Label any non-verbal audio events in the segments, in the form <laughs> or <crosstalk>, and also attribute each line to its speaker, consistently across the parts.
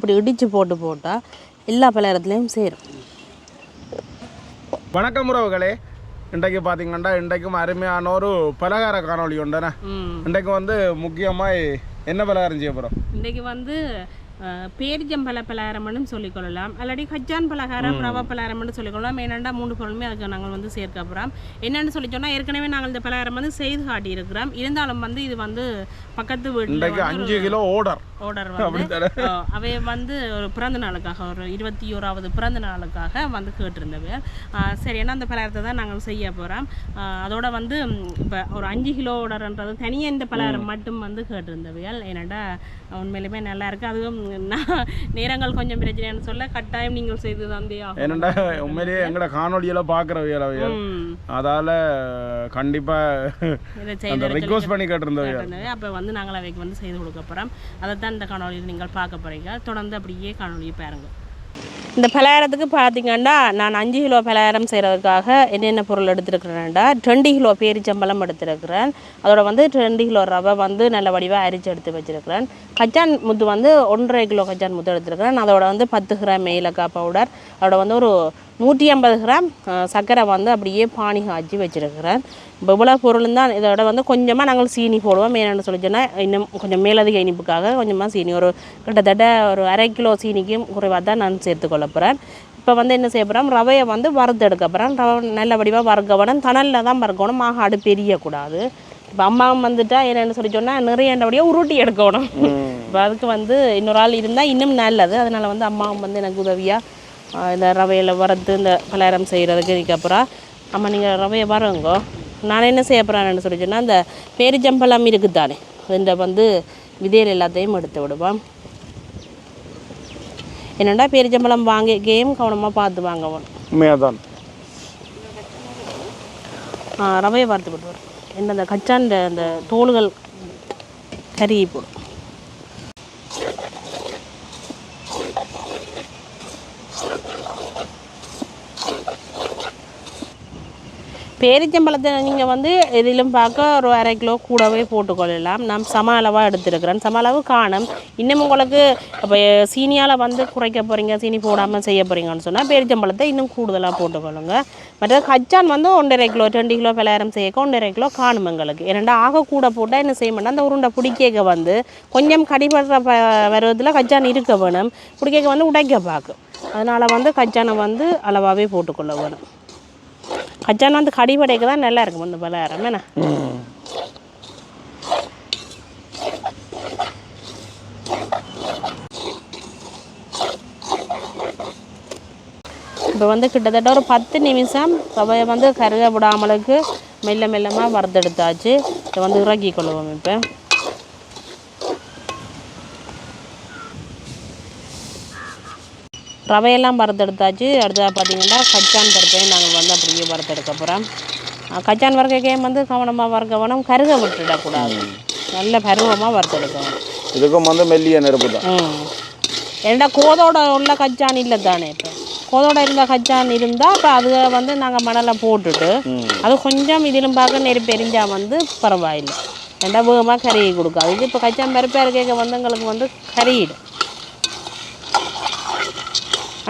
Speaker 1: இப்படி இடித்து போட்டு போட்டால் எல்லா பலகாரத்துலேயும் சேரும்.
Speaker 2: வணக்கம் உறவுகளே. இன்றைக்கு பார்த்தீங்கன்னா இன்றைக்கும் அருமையான ஒரு பலகார காணொளி உண்டுண்ணே இன்றைக்கு வந்து முக்கியமாக என்ன பலகாரம் செய்ய போகிறோம்
Speaker 1: இன்றைக்கு வந்து பேரிச்சம்பழ பலகாரம்னு சொல்லிக்கொள்ளலாம் அல்லாடி கச்சான் பலகாரம் ரவா பலகாரம்னு சொல்லிக்கொள்ளலாம் ஏனெண்டா மூணு பொருளுமே அதுக்கு நாங்கள் வந்து சேர்க்க போகிறோம் என்னென்னு சொல்லி சொன்னால் ஏற்கனவே நாங்கள் இந்த பலகாரம் வந்து செய்து காட்டியிருக்கிறோம். இருந்தாலும் வந்து இது வந்து பக்கத்து வீட்டில்
Speaker 2: அஞ்சு கிலோ ஓடர்.
Speaker 1: ஆர்டர் வந்து அவை வந்து ஒரு பிறந்த நாளுக்காக ஒரு இருபத்தி ஓராவது பிறந்த நாளுக்காக வந்து கேட்டிருந்தவை. சரி ஏன்னா அந்த பலகாரத்தை தான் நாங்கள் செய்ய போகிறோம் அதோட வந்து இப்போ ஒரு அஞ்சு கிலோ ஆர்டர்ன்றது தனியாக இந்த பலகாரம் மட்டும் வந்து கேட்டிருந்தவையால் ஏன்னாடா உண்மையிலுமே நல்லா இருக்கு. அதுவும் நான் நேரங்கள் கொஞ்சம் பிரச்சனைன்னு சொல்ல கட்டாயம் நீங்கள் செய்து தந்தே ஆகும்
Speaker 2: ஏனண்டா உண்மையிலேயே எங்கட காணொலியெல்லாம் பார்க்குறவையல்
Speaker 1: ம்.
Speaker 2: அதால் கண்டிப்பாக ரிக்வஸ்ட் பண்ணி கேட்டிருந்தவையல்.
Speaker 1: அப்போ வந்து நாங்கள் அவைக்கு வந்து செய்து கொடுக்க போகிறோம் அதை தான் இந்த காணொலியில் நீங்கள் பார்க்க போகிறீங்க தொடர்ந்து அப்படியே காணொலியை பாருங்க. இந்த பலகாரத்துக்கு பார்த்தீங்கன்னா நான் அஞ்சு கிலோ பலகாரம் செய்கிறதுக்காக என்னென்ன பொருள் எடுத்துருக்கிறேன்டா ரெண்டு கிலோ பேரிச்சம்பளம் எடுத்துருக்கிறேன். அதோட வந்து ரெண்டு கிலோ ரவை வந்து நல்ல வடிவாக அரிச்சு எடுத்து வச்சிருக்கிறேன். கச்சான் முத்து வந்து ஒன்றரை கிலோ கச்சான் முத்து எடுத்துருக்கிறேன். அதோட வந்து பத்து கிராம் ஏலக்காய் பவுடர். அதோட வந்து ஒரு நூற்றி ஐம்பது கிராம் சர்க்கரை வந்து அப்படியே பானி காய்ச்சி வச்சிருக்கிறேன். இப்போ இவ்வளோ பொருளும் தான் இதோட வந்து கொஞ்சமாக நாங்கள் சீனி போடுவோம். ஏன்னு சொல்லி சொன்னால் இன்னும் கொஞ்சம் மேலதிக இனிப்புக்காக கொஞ்சமாக சீனி. ஒரு கிட்டத்தட்ட ஒரு அரை கிலோ சீனிக்கும் குறைவாக தான் நான் சேர்த்துக்கொள்ள போகிறேன் இப்போ வந்து என்ன செய்ய போகிறோம் ரவையை வந்து வறுத்து எடுக்க போகிறேன் ரவை நல்ல வடிவாக வறுக்கணும் தணலில் தான் வறுக்கணும் மாக அடுப்பு எரியக்கூடாது இப்போ அம்மாவும் வந்துட்டா என்னென்னு சொல்லி சொன்னால் நிறைய என்னபடியாக உருட்டி எடுக்கணும். இப்போ அதுக்கு வந்து இன்னொரு ஆள் இருந்தால் இன்னும் நல்லது. அதனால் வந்து அம்மாவும் வந்து எனக்கு உதவியாக இந்த ரவையில் வறுத்து இந்த பலகாரம் செய்கிறதுக்கு இதுக்கப்புறம் அம்மா நீங்கள் ரவையை வரோங்கோ நான் என்ன செய்ய போகிறேன்னு சொல்லி சொன்னால் இந்த பேரிச்சம்பழம் இருக்குது தானே இந்த வந்து விதையில் எல்லாத்தையும் எடுத்து விடுவோம். என்னென்னா பேரிச்சம்பழம் வாங்கிக்கையும் கவனமாக பார்த்து வாங்கணும்
Speaker 2: உண்மையாக தான்
Speaker 1: ஆ, ரவையை வறுத்து விடுவோம். என்ன அந்த கச்சான் அந்த தோல்கள் கருகி போடும். பேரிச்சம்பழத்தை நீங்கள் வந்து எதிலும் பார்க்க ஒரு அரை கிலோ கூடவே போட்டுக்கொள்ளலாம். நான் சம அளவாக எடுத்துருக்கிறேன் சம அளவு காணும். இன்னும் உங்களுக்கு இப்போ சீனியால் வந்து குறைக்க போகிறீங்க சீனி போடாமல் செய்ய போகிறீங்கன்னு சொன்னால் பேரிச்சம்பழத்தை இன்னும் கூடுதலாக போட்டுக்கொள்ளுங்க. மற்ற கச்சான் வந்து ஒன்றரை கிலோ ரெண்டு கிலோ பலாயிரம் செய்யக்க ஒன்றரை கிலோ காணும் எங்களுக்கு. இரண்டா ஆக கூட போட்டால் என்ன செய்ய மாட்டேன் அந்த உருண்டை பிடிக்க வந்து கொஞ்சம் கடிபடுற ப வருவதில் கச்சான் இருக்க வேணும். பிடிக்க வந்து உடைக்க பார்க்கும். அதனால் வந்து கச்சானை வந்து அளவாகவே போட்டுக்கொள்ள வேணும். கச்சான் வந்து கடிபடைக்கு தான் நல்லா இருக்கும் இந்த பலகாரம். என்ன? இப்போ வந்து கிட்டத்தட்ட ஒரு பத்து நிமிஷம் ரவையை வந்து கருக விடாமலுக்கு மெல்ல மெல்லமாக வறுத்தெடுத்தாச்சு. இதை வந்து இறக்கி கொள்வோம் இப்போ. ரவையெல்லாம் வறுத்தெடுத்தாச்சு. அடுத்ததாக பார்த்தீங்கன்னா கச்சான் பருப்பையும் நாங்கள் வந்து அப்படியே வறுத்தெடுக்க போகிறோம் கச்சான் வறுக்கையும் வந்து கவனமாக வறுக்க வேணும் கருக விட்டுடக்கூடாது. நல்ல பருவமாக வறுத்தெடுக்கணும்.
Speaker 2: இதுக்கும் வந்து மெல்லிய நெருப்பு தான்.
Speaker 1: ம். ஏன்டா கோதோட உள்ள கச்சான் இல்லை தானே இப்போ? கோதோட இருந்த கச்சான் இருந்தால் இப்போ அது வந்து நாங்கள் மணலை போட்டுட்டு அது கொஞ்சம் இதிலும் பார்க்க நெருப்பு எரிஞ்சா வந்து பரவாயில்லை. ஏன்டா வேகமாக கருகி கொடுக்காது இது இப்போ கச்சான் பருப்பாக இருக்க வந்து எங்களுக்கு வந்து கருகிடும்.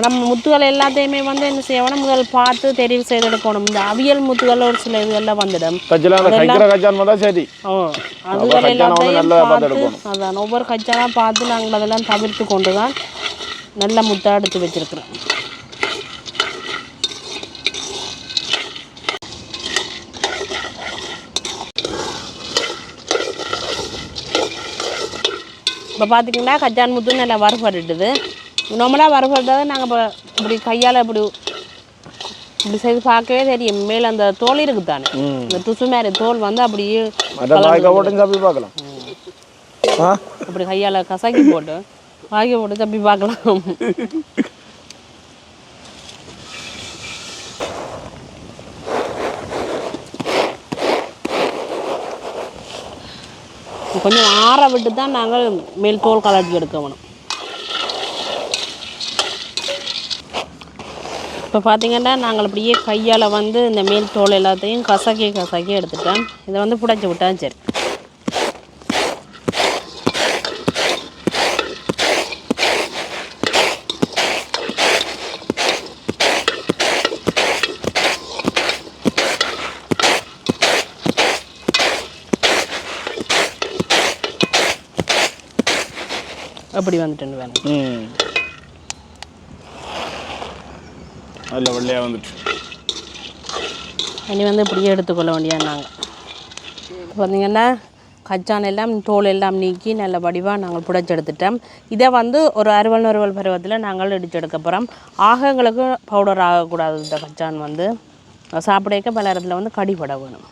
Speaker 1: ஆனால் முத்துகள் எல்லாத்தையுமே வந்து என்ன செய்யணும் முதல் பார்த்து தெரிவு செய்தெடுக்கணும் இந்த அவியல் முத்துகள் ஒரு சில இதுகளில் வந்துடும்.
Speaker 2: சரி.
Speaker 1: அதுகள் எல்லாத்தையும்
Speaker 2: பார்த்து எடுக்கணும்.
Speaker 1: அதான் ஒவ்வொரு கச்சானாக பார்த்து நாங்கள் அதெல்லாம் தவிர்த்து கொண்டு தான் நல்ல முத்தா எடுத்து வச்சிருக்கிறோம். இப்போ பார்த்தீங்கன்னா கச்சான் முத்து நல்லா வறுபட்டுட்டுது நார்மலாக வறுபட்டதை நாங்கள் இப்போ இப்படி கையால் இப்படி இப்படி செய்து பார்க்கவே தெரியும். மேலே அந்த தோல் இருக்குது தானே? இந்த துசு மாதிரி தோல் வந்து அப்படியே
Speaker 2: பார்க்கலாம்.
Speaker 1: அப்படி கையால் கசக்கி போட்டு வாங்கி போட்டு தப்பி பார்க்கலாம். கொஞ்சம் ஆற விட்டு தான் நாங்கள் மேல் தோல் கலட்டி எடுக்க வேணும். இப்போ பார்த்தீங்கன்னா நாங்கள் அப்படியே கையால் வந்து இந்த மேல் தோல் எல்லாத்தையும் கசக்கி கசக்கி எடுத்துட்டேன். இதை வந்து புடைச்சி விட்டா சரி. அப்படி வந்துட்டு வேணும்.
Speaker 2: அதில் வெள்ளையாக வந்துட்டு.
Speaker 1: இனி வந்து இப்படியே எடுத்துக்கொள்ள வேண்டியது நாங்கள் பார்த்தீங்கன்னா கச்சான் எல்லாம் தோல் எல்லாம் நீக்கி நல்ல வடிவாக நாங்கள் புடைச்சி எடுத்துட்டோம் இதை வந்து ஒரு அறுவல் அறுவல் பருவத்தில் நாங்கள் இடிச்சு எடுக்க போகிறோம் ஆக எங்களுக்கு பவுடர் ஆகக்கூடாது இந்த கச்சான் வந்து. சாப்பிடக்க பல இடத்துல வந்து கடிபட வேணும்.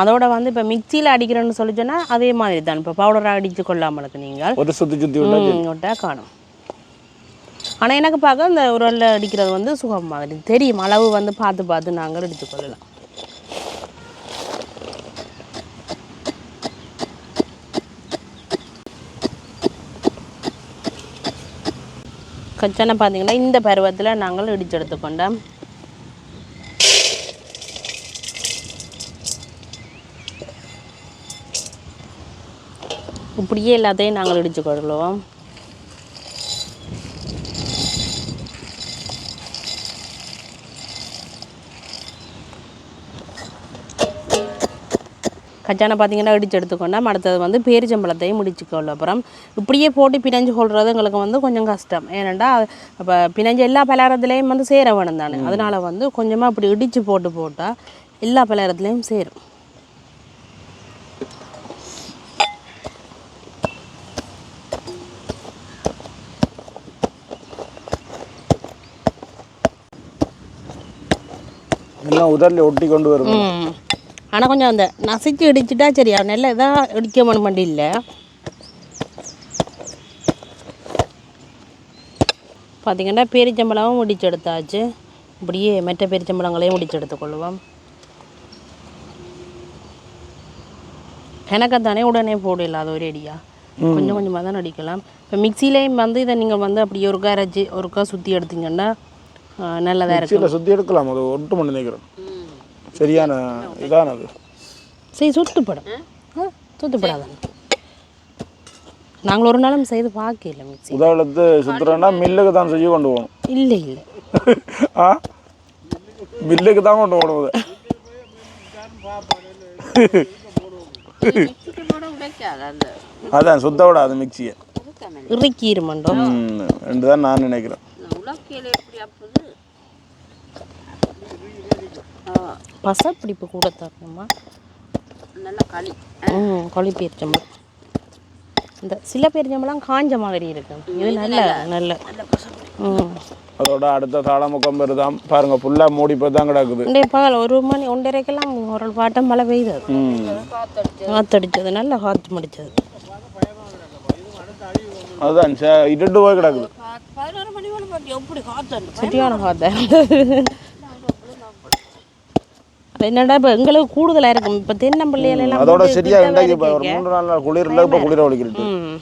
Speaker 1: அதோட வந்து இப்போ மிக்சியில் அடிக்கிறேன்னு சொல்லி சொன்னா அதே மாதிரி தான் இப்போ பவுடராக அடித்து கொள்ளாமலுக்கு நீங்கள்
Speaker 2: ஒரு சுற்றி சுற்றி விட்டா
Speaker 1: ம், விட்டா காணும். ஆனால் எனக்கு பார்க்க இந்த உரலில் அடிக்கிறது வந்து சுகம் மாதிரி. தெரியும். அளவு வந்து பார்த்து பார்த்து நாங்கள் எடுத்துக்கொள்ளலாம் கச்சானை பார்த்தீங்கன்னா இந்த பருவத்தில் நாங்கள் இடிச்சு எடுத்துக்கொண்டோம் இப்படியே எல்லாத்தையும் நாங்கள் இடிச்சு கொள்ளுவோம். கச்சானை பார்த்தீங்கன்னா இடிச்சு எடுத்துக்கொண்டோம் அடுத்தது வந்து பேரிச்சம்பழத்தையும் முடிச்சுக்கொள்ள அப்புறம். இப்படியே போட்டு பிணைஞ்சு கொள்வது எங்களுக்கு வந்து கொஞ்சம் கஷ்டம். ஏனெண்டா இப்போ பிணைஞ்சு எல்லா பலகாரத்துலேயும் வந்து சேர வேணும் தானே. அதனால வந்து கொஞ்சமாக இப்படி இடித்து போட்டு போட்டால் எல்லா பலகாரத்துலேயும் சேரும்.
Speaker 2: எல்லாம் உதரில் ஒட்டி கொண்டு வரும்
Speaker 1: ஆனால் கொஞ்சம் அந்த நசிச்சு இடிச்சிட்டா சரியா நல்ல இதாக இடிக்க வேணும் இல்லை. பார்த்தீங்கன்னா பேரிச்சம்பழமும் முடிச்சு எடுத்தாச்சு இப்படியே மற்ற பேரிச்சம்பழங்களையும் முடிச்சு எடுத்துக்கொள்வோம் தானே உடனே போடல அது ஒரு அடியா. கொஞ்சம் கொஞ்சமாக தான் அடிக்கலாம். இப்போ மிக்சிலேயும் வந்து இதை நீங்கள் வந்து அப்படியே ஒருக்கா அரைச்சி ஒருக்கா சுற்றி எடுத்தீங்கன்னா ஆ, நல்லதா இருக்கும்.
Speaker 2: சுற்றி எடுக்கலாம். அது ஒட்டு பண்ணி நினைக்கிறேன். சரியான இதான அது.
Speaker 1: சரி சுட்டுப்படும் ஆ சுட்டுப்படாதான் நாங்கள் ஒரு நாளும் செய்து பார்க்கல மிக்சி.
Speaker 2: உதாரணத்து சுற்றுறேன்னா மில்லுக்கு தான் செஞ்சு கொண்டு போகணும்.
Speaker 1: இல்லை இல்லை.
Speaker 2: ஆ? மில்லுக்கு தான் கொண்டு போகணும் அதை. அதான் சுத்த விடாது மிக்சியை.
Speaker 1: இறுக்கிருமண்டோ
Speaker 2: ம் ரெண்டு தான் நான் நினைக்கிறேன்.
Speaker 1: பசப்பிடிப்பு கூட தரணுமா?
Speaker 3: நல்லா களி.
Speaker 1: ம் கொழி பேரிச்சம்பளம் இந்த சில பேரிச்சம்பளம் காஞ்ச மாதிரி இருக்கு. இது நல்ல நல்ல ம்.
Speaker 2: அதோட அடுத்த தாளமுக்கம் வருதாம் பாருங்க ஃபுல்லாக மூடி போய் தான் கிடக்குது.
Speaker 1: இன்றைய பகல் ஒரு மணி ஒன்றரைக்கெல்லாம் ஒரு பாட்டம் மழை பெய்தது
Speaker 2: ம்.
Speaker 1: காத்தடிச்சது நல்ல காற்று முடிச்சது.
Speaker 2: அதுதான் இருட்டு போய் கிடக்குது.
Speaker 1: சரியான காற்று என்னடா இப்போ எங்களுக்கு கூடுதலாக இருக்கும். இப்போ தென்னம்பிள்ளைகள் எல்லாம்
Speaker 2: அதோட சரியா இன்றைக்கு இப்போ ஒரு. மூன்று நாள் நாள் குளிரில் இப்போ குளிர ஒழிக்கிட்டு
Speaker 1: ம்.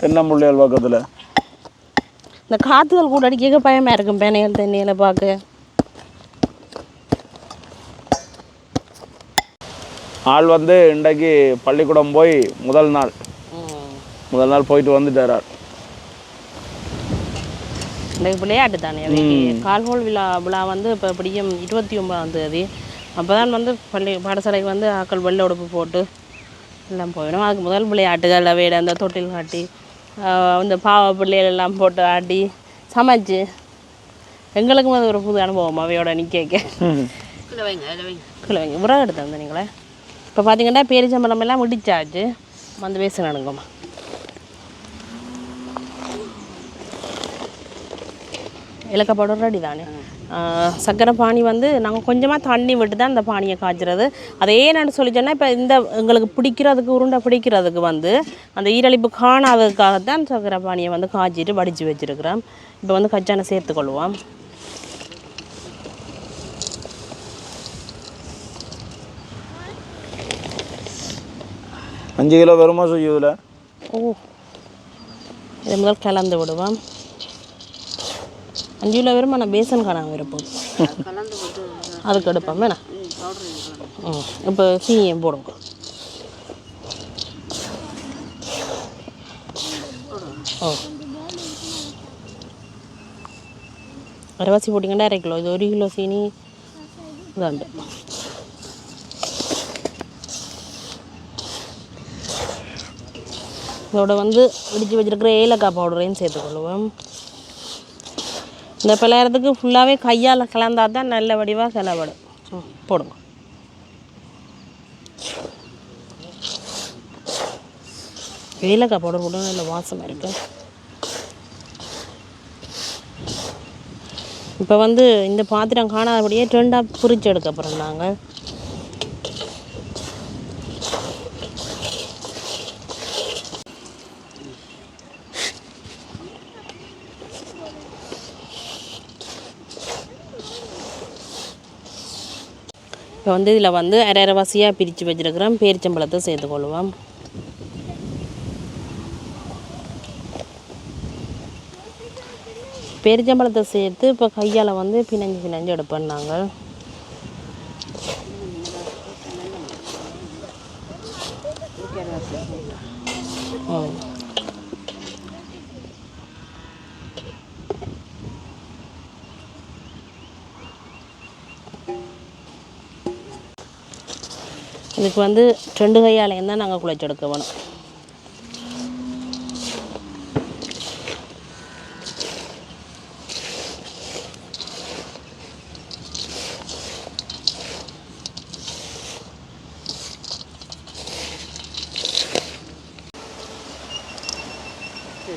Speaker 2: தென்னம்புள்ளியால் பக்கத்தில்
Speaker 1: இந்த காற்றுகள் கூட அடிக்க பயமாக இருக்கும் பேனைகள் தண்ணியில் பார்க்க.
Speaker 2: ஆள் வந்து இன்றைக்கு பள்ளிக்கூடம் போய் முதல் நாள். முதல் நாள் போயிட்டு வந்துட்டார்.
Speaker 1: இந்த விளையாட்டு தானே கால்கோள் விழா விழா வந்து இப்போ எப்படியும் இருபத்தி ஒன்பதாம் தேதி. அப்போ தான் வந்து பள்ளி பாடசாலைக்கு வந்து ஆக்கள் வெள்ளை உடுப்பு போட்டு எல்லாம் போயிடும். அதுக்கு முதல் விளையாட்டுகள் அவையிட அந்த தொட்டில் காட்டி இந்த பாவ பிள்ளைகள் எல்லாம் போட்டு ஆடி சமைச்சு. எங்களுக்கும் அது ஒரு புது அனுபவம் அவையோட நிற்க கிழவைங்க உரம் எடுத்து வந்து நீங்களே. இப்போ பார்த்தீங்கன்னா பேரிச்சம்பழம் எல்லாம் இடிச்சாச்சு. வந்து பேச நடுங்கம்மா இலக்க பவுடர் ரெடி தானே. ஆஹ் சர்க்கரை பானி வந்து நாங்கள் கொஞ்சமாக தண்ணி விட்டு தான் இந்த பானியை காய்ச்சிறது. அது ஏன்னு சொல்லி சொன்னால் இப்போ இந்த எங்களுக்கு பிடிக்கிறதுக்கு உருண்டை பிடிக்கிறதுக்கு வந்து அந்த ஈரழிப்பு காணாததுக்காகத்தான் சர்க்கரை பானியை வந்து காய்ச்சிட்டு வடித்து வச்சுருக்கிறோம். இப்போ வந்து கச்சானை சேர்த்துக்கொள்வோம்
Speaker 2: அஞ்சு கிலோ வருமா செய்யும் இதில்
Speaker 1: ஓ இது முதல் கலந்து விடுவோம். அஞ்சு கிலோ வெறும் நான் பேசன் காணாமல் இருப்போம்
Speaker 3: கலந்து போட்டு
Speaker 1: அதுக்கு எடுப்போம் வேணா
Speaker 3: பவுடர்
Speaker 1: ம் இப்போ சீனியை போடுங்க. ஓ. அரைவாசி போட்டிங்கன்னா அரை கிலோ. இது ஒரு கிலோ சீனி இதாண்டு. இதோட வந்து இடித்து வச்சிருக்கிற ஏலக்காய் பவுடரையும் சேர்த்துக்கொள்வோம் இந்த பிள்ளையறதுக்கு ஃபுல்லாகவே கையால் கலந்தா தான் நல்ல வடிவாக செலவிடும். போடுங்க. வேலைக்காய் பவுடர் கூட நல்ல வாசமாக இருக்கு. இப்போ வந்து இந்த பாத்திரம் காணாதபடியே ரெண்டாக பிரித்து எடுக்க போகிறோம் நாங்கள் இப்போ வந்து இதில் வந்து அரை அரைவாசியாக பிரித்து வச்சுருக்கிறோம். பேரிச்சம்பழத்தை சேர்த்துக்கொள்வோம் பேரிச்சம்பழத்தை சேர்த்து இப்போ கையால் வந்து பிணைஞ்சு பிணைஞ்சு எடுப்போம் நாங்கள். இதுக்கு வந்து ரெண்டு கையாலையும் தான் நாங்கள் குழைச்செடுக்க வேணும்.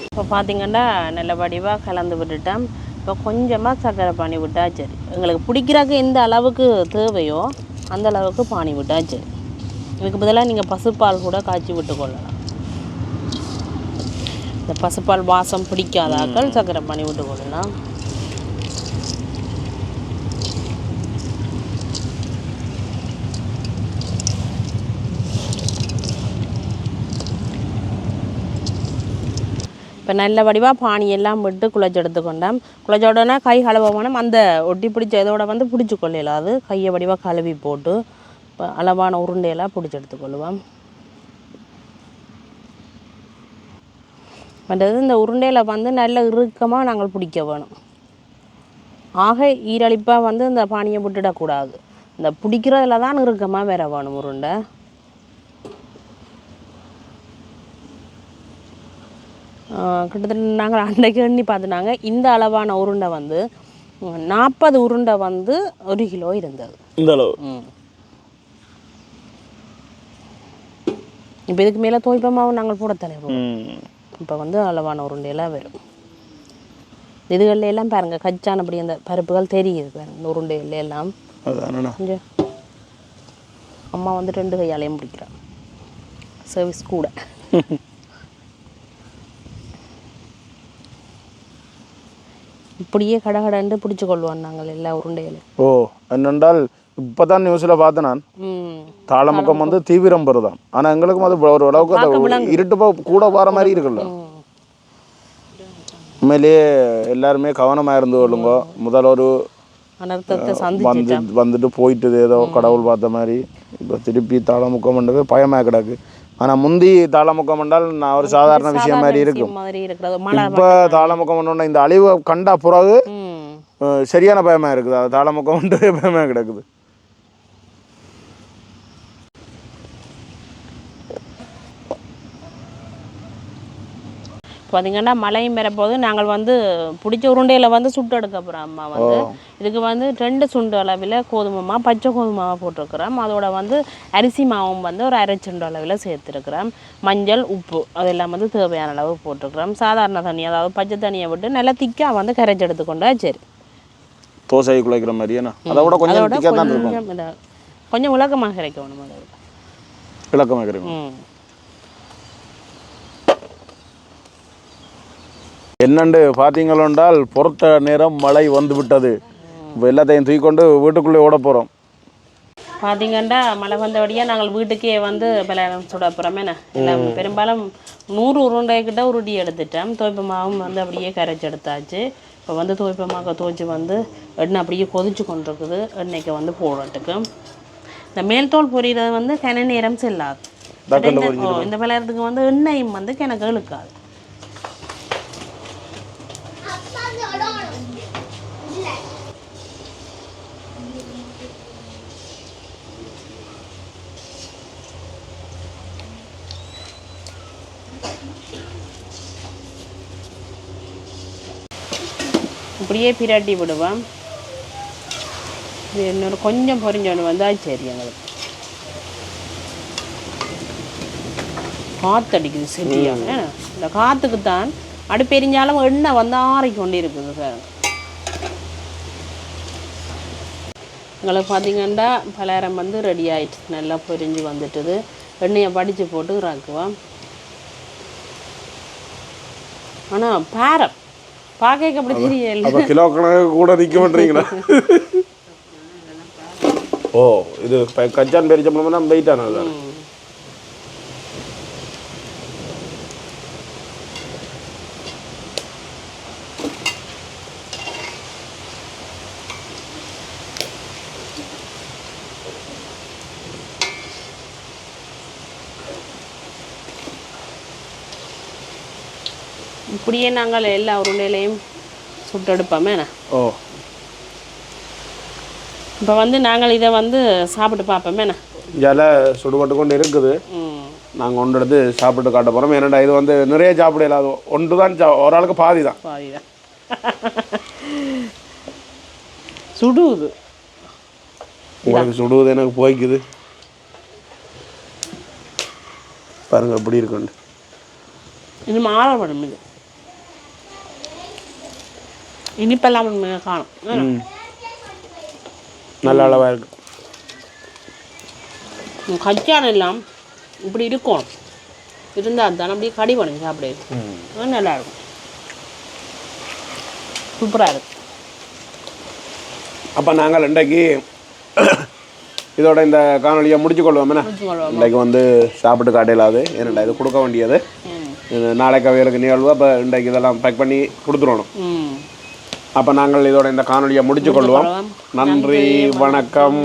Speaker 1: இப்போ பார்த்தீங்கன்னா நல்ல வடிவாக கலந்து விட்டுட்டேன் இப்போ கொஞ்சமாக சர்க்கரை பானி விட்டாச்சு சரி. எங்களுக்கு பிடிக்கிறக்கு எந்த அளவுக்கு தேவையோ அந்த அளவுக்கு பானி விட்டாச்சு சரி. இதுக்கு பதிலாக நீங்கள் பசுப்பால் கூட காய்ச்சி விட்டு கொள்ளலாம் இந்த பசுப்பால் வாசம் பிடிக்காதாக்கள் சர்க்கரை பானி விட்டு கொள்ளலாம் இப்போ நல்ல வடிவாக பானி எல்லாம் விட்டு குழச்சி எடுத்துக்கொண்டோம். குழச்ச உடனே கை கழுவ வேணும். அந்த ஒட்டி பிடிச்ச இதோட வந்து பிடிச்சி கொள்ளலாம் அது கையை வடிவாக கழுவி போட்டு இப்போ அளவான உருண்டையெல்லாம் பிடிச்சி எடுத்துக்கொள்ளுவோம் மற்றது இந்த உருண்டையில் வந்து நல்ல இறுக்கமாக நாங்கள் பிடிக்க வேணும். ஆக ஈரழிப்பாக வந்து இந்த பானியை விட்டுடக்கூடாது. இந்த பிடிக்கிறதுல தான் இறுக்கமாக வேற வேணும் உருண்டை. கிட்டத்தட்ட நாங்கள் அன்றைக்கு எண்ணி பார்த்துனாங்க. இந்த அளவான உருண்டை வந்து நாற்பது உருண்டை வந்து ஒரு கிலோ இருந்தது.
Speaker 2: இந்த அளவு?
Speaker 1: இப்போ இதுக்கு மேலே தோய்ப்பமாவும் நாங்கள் போட தலைவோம்
Speaker 2: ம்.
Speaker 1: இப்போ வந்து அளவான உருண்டையெல்லாம் வரும். இதுகளில் எல்லாம் பாருங்க கச்சானபடி அந்த பருப்புகள் தெரியுது பாருங்க இந்த உருண்டைகள் எல்லாம். கொஞ்சம் அம்மா வந்து ரெண்டு கையாலையும் பிடிக்கிறான் சர்வீஸ் கூட. இப்படியே கடகடன்னு பிடிச்சு கொள்வோம் நாங்கள் எல்லா உருண்டைகளையும்.
Speaker 2: ஓ என்னென்றால் இப்போ தான் நியூஸில் பார்த்தேன் நான் தாளமுக்கம் வந்து தீவிரம் பெறுதான் ஆனால் எங்களுக்கும் அது ஒரு அளவுக்கு அது கூட போகிற மாதிரி இருக்குல்ல. உண்மையிலேயே எல்லாருமே கவனமாக இருந்து கொள்ளுங்க. முதல்ல ஒரு வந்து வந்துட்டு போயிட்டுது ஏதோ கடவுள் பார்த்த மாதிரி. இப்போ திருப்பி தாளமுக்கம் பண்ணவே பயமாக கிடக்கு. ஆனால் முந்தி தாளமுக்கம் பண்ணால் நான் ஒரு சாதாரண விஷயம் மாதிரி இருக்கும். இப்போ தாளமுக்கம் பண்ணோன்னா இந்த அழிவை கண்டா பிறகு சரியான பயமாக இருக்குது. அது தாளமுக்கம் பண்ணவே பயமாக கிடக்குது.
Speaker 1: பார்த்தீங்கன்னா மழையும் பெறப்போது நாங்கள் வந்து பிடிச்ச உருண்டையில் வந்து சுட்டு எடுக்க போகிறோம் அம்மா வந்து. இதுக்கு வந்து ரெண்டு சுண்டு அளவில் கோதுமை மாவு பச்சை கோதுமை மாவு போட்டிருக்கிறோம். அதோட வந்து அரிசி மாவும் வந்து ஒரு அரை சுண்டு அளவில் சேர்த்துருக்குறோம். மஞ்சள் உப்பு அதெல்லாம் வந்து தேவையான அளவு போட்டிருக்கிறோம். சாதாரண தண்ணி அதாவது பச்சை தண்ணியை விட்டு நல்லா திக்காக வந்து கரைச்சி எடுத்துக்கொண்டா சரி.
Speaker 2: தோசை குழைக்கிற கொஞ்சம்
Speaker 1: அதோட கொஞ்சம் கொஞ்சம் விளக்கமாக கிடைக்கணும் அதோட
Speaker 2: விளக்கமாக இருக்கிறீங்க
Speaker 1: ம்
Speaker 2: என்னண்டு பார்த்தீங்களென்றால் பொறுத்த நேரம் மழை வந்து விட்டது இப்போ எல்லாத்தையும் தூக்கிக்கொண்டு வீட்டுக்குள்ளே ஓட போகிறோம்
Speaker 1: பார்த்தீங்கன்னா மழை வந்தபடியாக நாங்கள் வீட்டுக்கே வந்து பலகாரம் சுட போகிறோம் என்ன? பெரும்பாலும் நூறு உருண்டை கிட்ட உருட்டி எடுத்துட்டோம் தோய்ப்ப மாவும் வந்து அப்படியே கரைச்சி எடுத்தாச்சு. இப்போ வந்து தோய்ப்ப மாவை துவைச்சி வந்து எண்ணெய் அப்படியே கொதிச்சு கொண்டிருக்குது. எண்ணெய்க்கு வந்து போடுறதுக்கு. இந்த மேல் தோல் பொரியிறது வந்து கிண நேரம் செல்லாது. இந்த பலகாரத்துக்கு வந்து எண்ணெயும் வந்து கிணக்கு இழுக்காது. இப்படியே பிராட்டி விடுவோம். இன்னொரு கொஞ்சம் பொறிஞ்சோன்னு வந்தால் சரி எங்களுக்கு. காற்றடிக்குது சரியாக இந்த காற்றுக்கு தான் அடுப்பெரிஞ்சாலும் எண்ணெய் வந்து ஆறிக்கொண்டு இருக்குது சார். எங்களுக்கு பார்த்திங்கன்னா பலகாரம் வந்து ரெடி ஆகிட்டு நல்லா பொரிஞ்சு வந்துட்டுது. எண்ணெயை படித்து போட்டு இறக்குவோம். ஆனால் பாரம் பார்க்க அப்படி தெரியல
Speaker 2: அப்போ கிலோ கணக்கு கூட நிற்க மாட்டீங்களா? <laughs> ஓ இது கச்சான் பெரிச்சப்பளம் தான் வெயிட் தானே
Speaker 1: இப்படியே நாங்கள் எல்லா உருண்டையிலையும் சுட்டெடுப்போமே.
Speaker 2: ஓ.
Speaker 1: இப்போ வந்து நாங்கள் இதை வந்து சாப்பிட்டு பார்ப்போமே.
Speaker 2: இலை சுடுபட்டு கொண்டு இருக்குது. நாங்கள் ஒன்று எடுத்து சாப்பிட்டு காட்ட போகிறோம் ஏன்னாடா இது வந்து நிறைய சாப்பிட இல்லாத ஒன்று தான் ஒரு ஆளுக்கு பாதி தான்.
Speaker 1: பாதிதான். சுடுது.
Speaker 2: உங்களுக்கு சுடுவது எனக்கு போய்க்குது. பாருங்க எப்படி இருக்குன்னு
Speaker 1: இன்னும் ஆழப்படும் இது. இனிப்பெல்லாம் காணும்
Speaker 2: நல்ல அளவாக இருக்கு
Speaker 1: உம், கச்சான் எல்லாம் இப்படி இருக்கும் இருந்தால் தானே அப்படியே கடி பண்ணி சாப்பிட அது நல்லா இருக்கும் சூப்பராக இருக்கு
Speaker 2: அப்போ நாங்கள் இன்றைக்கு இதோட இந்த காணொலியை முடிச்சு கொள்வோம். இன்றைக்கு வந்து சாப்பிட்டு காட்டையிலாது ஏன்னா இது கொடுக்க வேண்டியது நாளைக்கு அவைகளுக்கு நிகழ்வு அப்போ இன்றைக்கு இதெல்லாம் பேக் பண்ணி கொடுத்துடணும் அப்போ நாங்கள் இதோட இந்த காணொலியை முடிச்சு கொள்வோம்
Speaker 1: கொள்வோம்.
Speaker 2: நன்றி வணக்கம்.